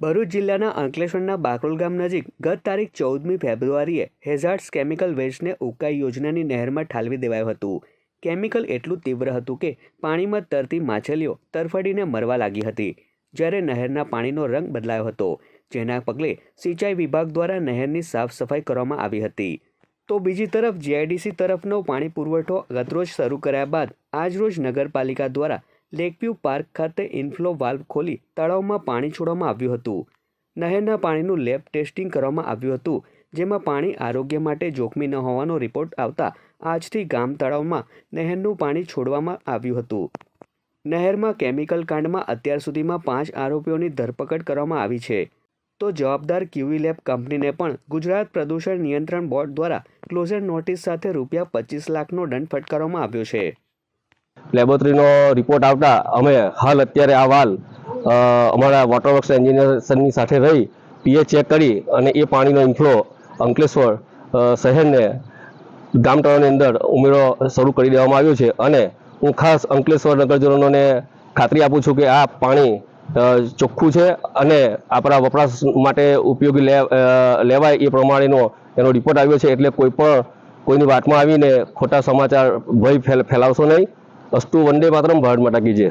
ભરૂચ જિલ્લાના અંકલેશ્વરના બાકરોલ ગામ નજીક ગત તારીખ ચૌદમી ફેબ્રુઆરીએ હેઝાર્ડ્સ કેમિકલ વેસ્ટને ઉકાઈ યોજનાની નહેરમાં ઠાલવી દેવાયું હતું. કેમિકલ એટલું તીવ્ર હતું કે પાણીમાં તરતી માછલીઓ તરફડીને મરવા લાગી હતી. જ્યારે નહેરના પાણીનો રંગ બદલાયો હતો, જેના પગલે સિંચાઈ વિભાગ દ્વારા નહેરની સાફ સફાઈ કરવામાં આવી હતી. તો બીજી તરફ જીઆઈડીસી તરફનો પાણી પુરવઠો ગતરોજ શરૂ કર્યા બાદ આજરોજ નગરપાલિકા દ્વારા લેકવ્યૂ પાર્ક ખાતે ઇન્ફ્લો વાલ્વ ખોલી તળાવમાં પાણી છોડવામાં આવ્યું હતું. નહેરના પાણીનું લેબ ટેસ્ટિંગ કરવામાં આવ્યું હતું, જેમાં પાણી આરોગ્ય માટે જોખમી ન હોવાનો રિપોર્ટ આવતા આજથી ગામ તળાવમાં નહેરનું પાણી છોડવામાં આવ્યું હતું. નહેરમાં કેમિકલ કાંડમાં અત્યાર સુધીમાં પાંચ આરોપીઓની ધરપકડ કરવામાં આવી છે. તો જવાબદાર ક્યુવી લેબ કંપનીને પણ ગુજરાત પ્રદૂષણ નિયંત્રણ બોર્ડ દ્વારા ક્લોઝર નોટિસ સાથે રૂપિયા પચીસ લાખનો દંડ ફટકારવામાં આવ્યો છે. લેબોરેટરીનો રિપોર્ટ આવતા અમે હાલ અત્યારે આ વાલ અમારા અમારા વોટરવર્ક્સ એન્જિનિયરની સાથે રહી, પીએ ચેક કરી અને એ પાણીનો ઇન્ફ્લો અંકલેશ્વર શહેરને ગામ અંદર ઉમેરો શરૂ કરી દેવામાં આવ્યો છે અને હું ખાસ અંકલેશ્વર નગરજનોને ખાતરી આપું છું કે આ પાણી ચોખ્ખું છે અને આપણા વપરાશ માટે ઉપયોગી લેવાય એ પ્રમાણેનો એનો રિપોર્ટ આવ્યો છે એટલે કોઈ પણ કોઈની વાતમાં આવીને ખોટા સમાચાર ભય ફેલાવશો નહીં. અસ્તુ વંદે માતરમ ભારત માતા કી જય